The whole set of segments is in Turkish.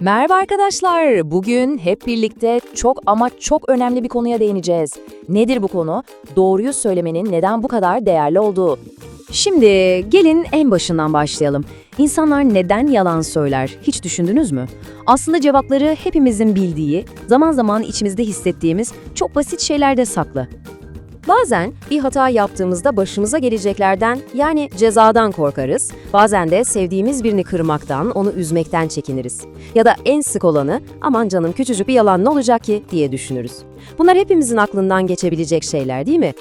Merhaba arkadaşlar. Bugün hep birlikte çok ama çok önemli bir konuya değineceğiz. Nedir bu konu? Doğruyu söylemenin neden bu kadar değerli olduğu. Şimdi gelin en başından başlayalım. İnsanlar neden yalan söyler? Hiç düşündünüz mü? Aslında cevapları hepimizin bildiği, zaman zaman içimizde hissettiğimiz çok basit şeylerde saklı. Bazen bir hata yaptığımızda başımıza geleceklerden yani cezadan korkarız. Bazen de sevdiğimiz birini kırmaktan, onu üzmekten çekiniriz. Ya da en sık olanı aman canım küçücük bir yalan ne olacak ki diye düşünürüz. Bunlar hepimizin aklından geçebilecek şeyler değil mi?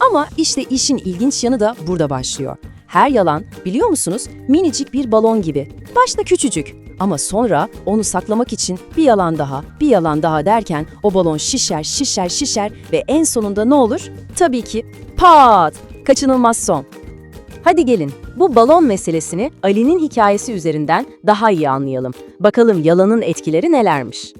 Ama işte işin ilginç yanı da burada başlıyor. Her yalan biliyor musunuz minicik bir balon gibi. Başta küçücük ama sonra onu saklamak için bir yalan daha, bir yalan daha derken o balon şişer, şişer, şişer ve en sonunda ne olur? Tabii ki pat! Kaçınılmaz son. Hadi gelin bu balon meselesini Ali'nin hikayesi üzerinden daha iyi anlayalım. Bakalım yalanın etkileri nelermiş.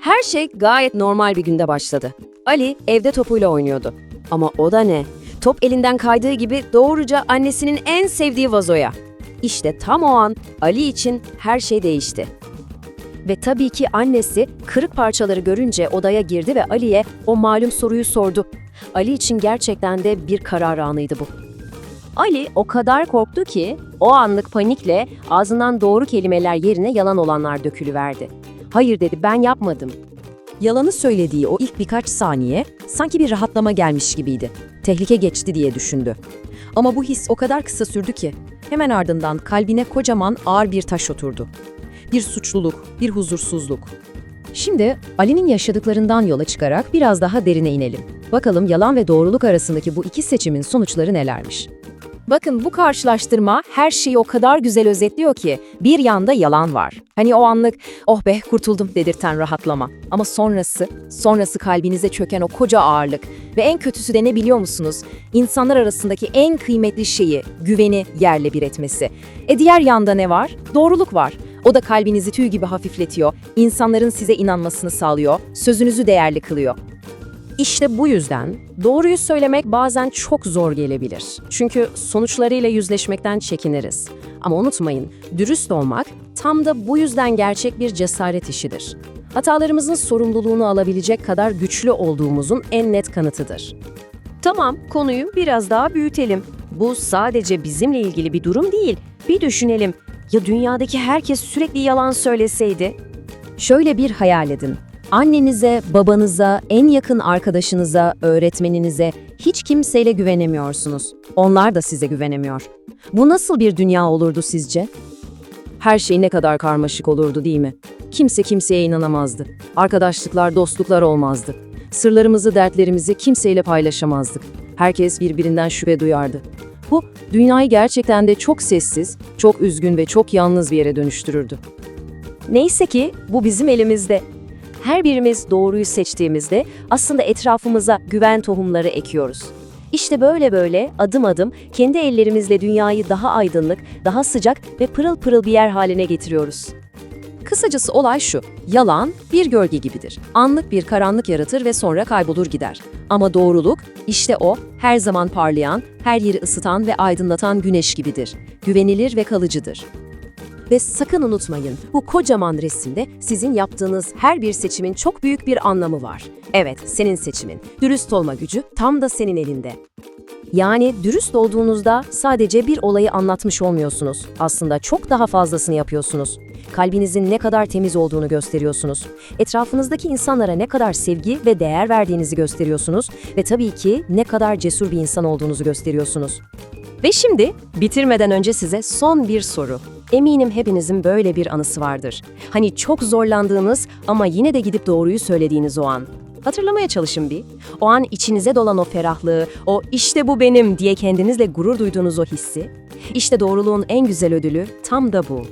Her şey gayet normal bir günde başladı. Ali evde topuyla oynuyordu. Ama o da ne? Top elinden kaydığı gibi doğruca annesinin en sevdiği vazoya. İşte tam o an Ali için her şey değişti. Ve tabii ki annesi kırık parçaları görünce odaya girdi ve Ali'ye o malum soruyu sordu. Ali için gerçekten de bir karar anıydı bu. Ali o kadar korktu ki o anlık panikle ağzından doğru kelimeler yerine yalan olanlar dökülüverdi. Hayır dedi ben yapmadım. Yalanı söylediği o ilk birkaç saniye sanki bir rahatlama gelmiş gibiydi. Tehlike geçti diye düşündü. Ama bu his o kadar kısa sürdü ki hemen ardından kalbine kocaman ağır bir taş oturdu. Bir suçluluk, bir huzursuzluk. Şimdi Ali'nin yaşadıklarından yola çıkarak biraz daha derine inelim. Bakalım yalan ve doğruluk arasındaki bu iki seçimin sonuçları nelermiş? Bakın bu karşılaştırma her şeyi o kadar güzel özetliyor ki bir yanda yalan var. Hani o anlık oh be kurtuldum dedirten rahatlama. Ama sonrası, sonrası kalbinize çöken o koca ağırlık. Ve en kötüsü de ne biliyor musunuz? İnsanlar arasındaki en kıymetli şeyi, güveni yerle bir etmesi. E diğer yanda ne var? Doğruluk var. O da kalbinizi tüy gibi hafifletiyor, insanların size inanmasını sağlıyor, sözünüzü değerli kılıyor. İşte bu yüzden doğruyu söylemek bazen çok zor gelebilir. Çünkü sonuçlarıyla yüzleşmekten çekiniriz. Ama unutmayın, dürüst olmak tam da bu yüzden gerçek bir cesaret işidir. Hatalarımızın sorumluluğunu alabilecek kadar güçlü olduğumuzun en net kanıtıdır. Tamam, konuyu biraz daha büyütelim. Bu sadece bizimle ilgili bir durum değil. Bir düşünelim. Ya dünyadaki herkes sürekli yalan söyleseydi? Şöyle bir hayal edin. Annenize, babanıza, en yakın arkadaşınıza, öğretmeninize hiç kimseyle güvenemiyorsunuz. Onlar da size güvenemiyor. Bu nasıl bir dünya olurdu sizce? Her şey ne kadar karmaşık olurdu değil mi? Kimse kimseye inanamazdı. Arkadaşlıklar, dostluklar olmazdı. Sırlarımızı, dertlerimizi kimseyle paylaşamazdık. Herkes birbirinden şüphe duyardı. Bu, dünyayı gerçekten de çok sessiz, çok üzgün ve çok yalnız bir yere dönüştürürdü. Neyse ki bu bizim elimizde. Her birimiz doğruyu seçtiğimizde aslında etrafımıza güven tohumları ekiyoruz. İşte böyle böyle adım adım kendi ellerimizle dünyayı daha aydınlık, daha sıcak ve pırıl pırıl bir yer haline getiriyoruz. Kısacası olay şu, yalan bir gölge gibidir. Anlık bir karanlık yaratır ve sonra kaybolur gider. Ama doğruluk, işte o, her zaman parlayan, her yeri ısıtan ve aydınlatan güneş gibidir. Güvenilir ve kalıcıdır. Ve sakın unutmayın, bu kocaman resimde sizin yaptığınız her bir seçimin çok büyük bir anlamı var. Evet, senin seçimin. Dürüst olma gücü tam da senin elinde. Yani dürüst olduğunuzda sadece bir olayı anlatmış olmuyorsunuz. Aslında çok daha fazlasını yapıyorsunuz. Kalbinizin ne kadar temiz olduğunu gösteriyorsunuz. Etrafınızdaki insanlara ne kadar sevgi ve değer verdiğinizi gösteriyorsunuz ve tabii ki ne kadar cesur bir insan olduğunuzu gösteriyorsunuz. Ve şimdi bitirmeden önce size son bir soru. Eminim hepinizin böyle bir anısı vardır. Hani çok zorlandığınız ama yine de gidip doğruyu söylediğiniz o an. Hatırlamaya çalışın bir. O an içinize dolan o ferahlığı, o işte bu benim diye kendinizle gurur duyduğunuz o hissi. İşte doğruluğun en güzel ödülü tam da bu.